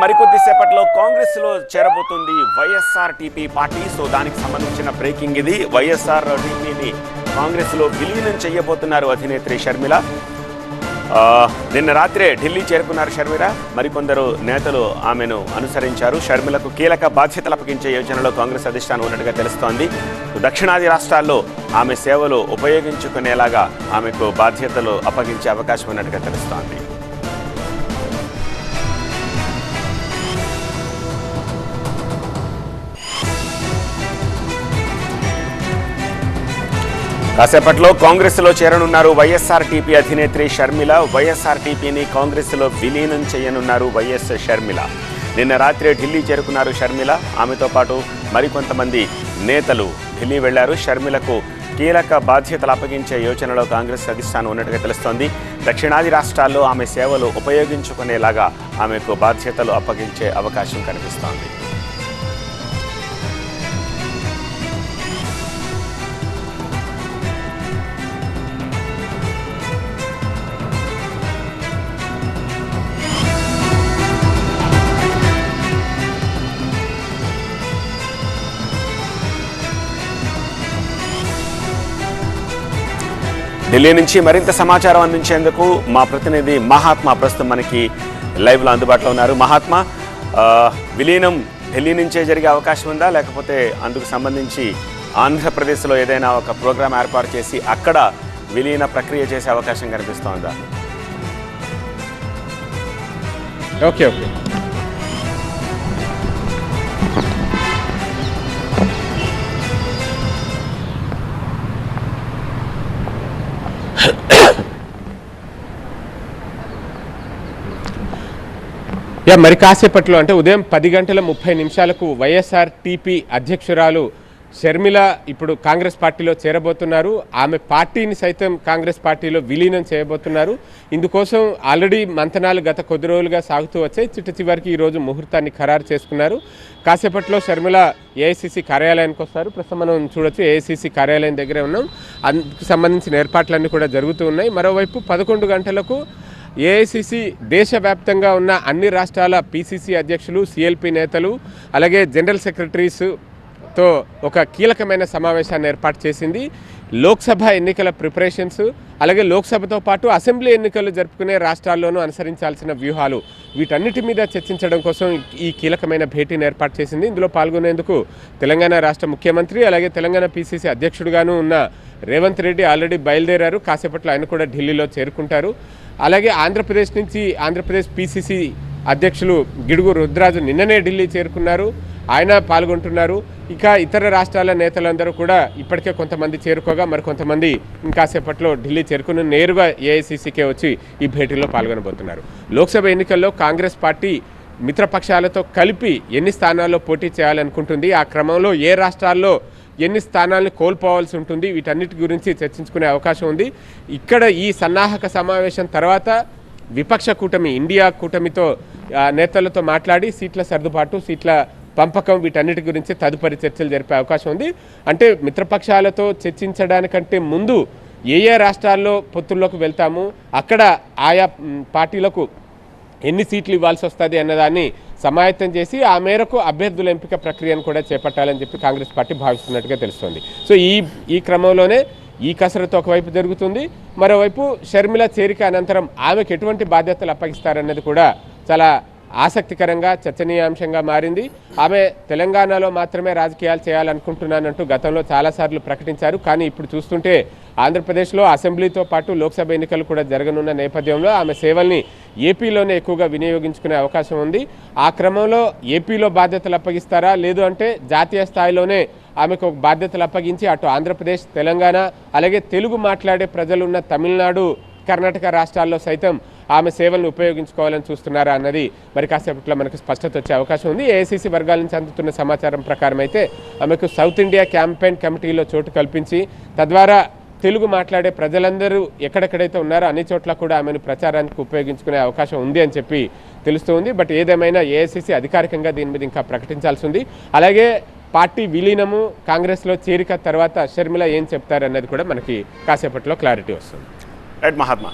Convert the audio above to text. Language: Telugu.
మరికొద్ది సేపట్లో కాంగ్రెస్లో చేరబోతుంది వైఎస్ఆర్ టీపీ పార్టీ. సో దానికి సంబంధించిన బ్రేకింగ్ ఇది. వైఎస్ఆర్ టీపీని కాంగ్రెస్లో విలీనం చేయబోతున్నారు అధినేత్రి షర్మిల. నిన్న రాత్రే ఢిల్లీ చేరుకున్నారు షర్మిల. మరికొందరు నేతలు ఆమెను అనుసరించారు. షర్మిలకు కీలక బాధ్యతలు అప్పగించే యోచనలో కాంగ్రెస్ అధిష్టానం ఉన్నట్టుగా తెలుస్తోంది. దక్షిణాది రాష్ట్రాల్లో ఆమె సేవలు ఉపయోగించుకునేలాగా ఆమెకు బాధ్యతలు అప్పగించే అవకాశం ఉన్నట్టుగా తెలుస్తోంది. కాసేపట్లో కాంగ్రెస్లో చేరనున్నారు వైఎస్ఆర్టీపీ అధినేత్రి షర్మిల. వైఎస్ఆర్టీపీని కాంగ్రెస్లో విలీనం చేయనున్నారు వైఎస్ షర్మిల. నిన్న రాత్రి ఢిల్లీ చేరుకున్నారు షర్మిల. ఆమెతో పాటు మరికొంతమంది నేతలు ఢిల్లీ వెళ్ళారు. షర్మిలకు కీలక బాధ్యతలు అప్పగించే యోచనలో కాంగ్రెస్ అధిష్టానం ఉన్నట్టుగా తెలుస్తోంది. దక్షిణాది రాష్ట్రాల్లో ఆమె సేవలు ఉపయోగించుకునేలాగా ఆమెకు బాధ్యతలు అప్పగించే అవకాశం కనిపిస్తోంది. ఢిల్లీ నుంచి మరింత సమాచారం అందించేందుకు మా ప్రతినిధి మహాత్మా ప్రస్తుతం మనకి లైవ్లో అందుబాటులో ఉన్నారు. మహాత్మా విలీనం ఢిల్లీ నుంచే జరిగే అవకాశం ఉందా? లేకపోతే అందుకు సంబంధించి ఆంధ్రప్రదేశ్లో ఏదైనా ఒక ప్రోగ్రాం ఏర్పాటు చేసి అక్కడ విలీన ప్రక్రియ చేసే అవకాశం కనిపిస్తోందా? ఓకే ఓకే యా మరి కాసేపట్లో అంటే ఉదయం పది గంటల ముప్పై నిమిషాలకు వైఎస్ఆర్ టీపీ అధ్యక్షురాలు షర్మిల ఇప్పుడు కాంగ్రెస్ పార్టీలో చేరబోతున్నారు. ఆమె పార్టీని సైతం కాంగ్రెస్ పార్టీలో విలీనం చేయబోతున్నారు. ఇందుకోసం ఆల్రెడీ మంతనాలు గత కొద్ది రోజులుగా సాగుతూ వచ్చాయి. చిట్ట చివరికి ఈరోజు ముహూర్తాన్ని ఖరారు చేసుకున్నారు. కాసేపట్లో షర్మిల ఏఐసిసి కార్యాలయానికి వస్తారు. ప్రస్తుతం మనం చూడొచ్చు ఏఐసిసి కార్యాలయం దగ్గరే ఉన్నాం. అందుకు సంబంధించిన ఏర్పాట్లన్నీ కూడా జరుగుతూ ఉన్నాయి. మరోవైపు పదకొండు గంటలకు ఏఐసిసి దేశవ్యాప్తంగా ఉన్న అన్ని రాష్ట్రాల పిసిసి అధ్యక్షులు సిఎల్పి నేతలు అలాగే జనరల్ సెక్రటరీస్తో ఒక కీలకమైన సమావేశాన్ని ఏర్పాటు చేసింది. లోక్సభ ఎన్నికల ప్రిపరేషన్స్ అలాగే లోక్సభతో పాటు అసెంబ్లీ ఎన్నికలు జరుపుకునే రాష్ట్రాల్లోనూ అనుసరించాల్సిన వ్యూహాలు వీటన్నిటి మీద చర్చించడం కోసం ఈ కీలకమైన భేటీని ఏర్పాటు చేసింది. ఇందులో పాల్గొనేందుకు తెలంగాణ రాష్ట్ర ముఖ్యమంత్రి అలాగే తెలంగాణ పీసీసీ అధ్యక్షుడుగాను ఉన్న రేవంత్ రెడ్డి ఆల్రెడీ బయలుదేరారు. కాసేపట్లో ఆయన కూడా ఢిల్లీలో చేరుకుంటారు. అలాగే ఆంధ్రప్రదేశ్ నుంచి ఆంధ్రప్రదేశ్ పిసిసి అధ్యక్షులు గిడుగు రుద్రాజు నిన్ననే ఢిల్లీ చేరుకున్నారు. ఆయన పాల్గొంటున్నారు. ఇక ఇతర రాష్ట్రాల నేతలందరూ కూడా ఇప్పటికే కొంతమంది చేరుకోగా మరి కొంతమంది ఇంకాసేపట్లో ఢిల్లీ చేరుకుని నేరుగా ఏఐసీసీకే వచ్చి ఈ భేటీలో పాల్గొనబోతున్నారు. లోక్సభ ఎన్నికల్లో కాంగ్రెస్ పార్టీ మిత్రపక్షాలతో కలిపి ఎన్ని స్థానాల్లో పోటీ చేయాలనుకుంటుంది? ఆ క్రమంలో ఏ రాష్ట్రాల్లో ఎన్ని స్థానాలను కోల్పోవాల్సి ఉంటుంది వీటన్నిటి గురించి చర్చించుకునే అవకాశం ఉంది. ఇక్కడ ఈ సన్నాహక సమావేశం తర్వాత విపక్ష కూటమి ఇండియా కూటమితో నేతలతో మాట్లాడి సీట్ల సర్దుబాటు సీట్ల పంపకం వీటన్నిటి గురించి తదుపరి చర్చలు జరిపే అవకాశం ఉంది. అంటే మిత్రపక్షాలతో చర్చించడానికంటే ముందు ఏ ఏ రాష్ట్రాల్లో పొత్తుల్లోకి వెళ్తాము అక్కడ ఆయా పార్టీలకు ఎన్ని సీట్లు ఇవ్వాల్సి వస్తుంది అన్నదాన్ని సమాయత్తం చేసి ఆ మేరకు అభ్యర్థుల ఎంపిక ప్రక్రియను కూడా చేపట్టాలని చెప్పి కాంగ్రెస్ పార్టీ భావిస్తున్నట్టుగా తెలుస్తోంది. సో ఈ ఈ క్రమంలోనే ఈ కసరత్తు ఒకవైపు జరుగుతుంది మరోవైపు షర్మిల చేరిక అనంతరం ఆమెకు ఎటువంటి బాధ్యతలు అప్పగిస్తారన్నది కూడా చాలా ఆసక్తికరంగా చర్చనీయాంశంగా మారింది. ఆమె తెలంగాణలో మాత్రమే రాజకీయాలు చేయాలనుకుంటున్నానంటూ గతంలో చాలాసార్లు ప్రకటించారు. కానీ ఇప్పుడు చూస్తుంటే ఆంధ్రప్రదేశ్లో అసెంబ్లీతో పాటు లోక్సభ ఎన్నికలు కూడా జరగనున్న నేపథ్యంలో ఆమె సేవల్ని ఏపీలోనే ఎక్కువగా వినియోగించుకునే అవకాశం ఉంది. ఆ క్రమంలో ఏపీలో బాధ్యతలు అప్పగిస్తారా? లేదు అంటే జాతీయ స్థాయిలోనే ఆమెకు బాధ్యతలు అప్పగించి అటు ఆంధ్రప్రదేశ్ తెలంగాణ అలాగే తెలుగు మాట్లాడే ప్రజలున్న తమిళనాడు కర్ణాటక రాష్ట్రాల్లో సైతం ఆమె సేవలను ఉపయోగించుకోవాలని చూస్తున్నారా అన్నది మరి కాసేపట్లో మనకు స్పష్టత వచ్చే అవకాశం ఉంది. ఏఐసీసీ వర్గాల నుంచి అందుతున్న సమాచారం ప్రకారం అయితే ఆమెకు సౌత్ ఇండియా క్యాంపెయిన్ కమిటీలో చోటు కల్పించి తద్వారా తెలుగు మాట్లాడే ప్రజలందరూ ఎక్కడెక్కడైతే ఉన్నారో అన్ని చోట్ల కూడా ఆమెను ప్రచారానికి ఉపయోగించుకునే అవకాశం ఉంది అని చెప్పి తెలుస్తుంది బట్ ఏదేమైనా ఏఐసిసి అధికారికంగా దీని మీద ఇంకా ప్రకటించాల్సి ఉంది. అలాగే పార్టీ విలీనము కాంగ్రెస్లో చేరిక తర్వాత షర్మిల ఏం చెప్తారన్నది కూడా మనకి కాసేపట్లో క్లారిటీ వస్తుంది. రైట్ మహాత్మా.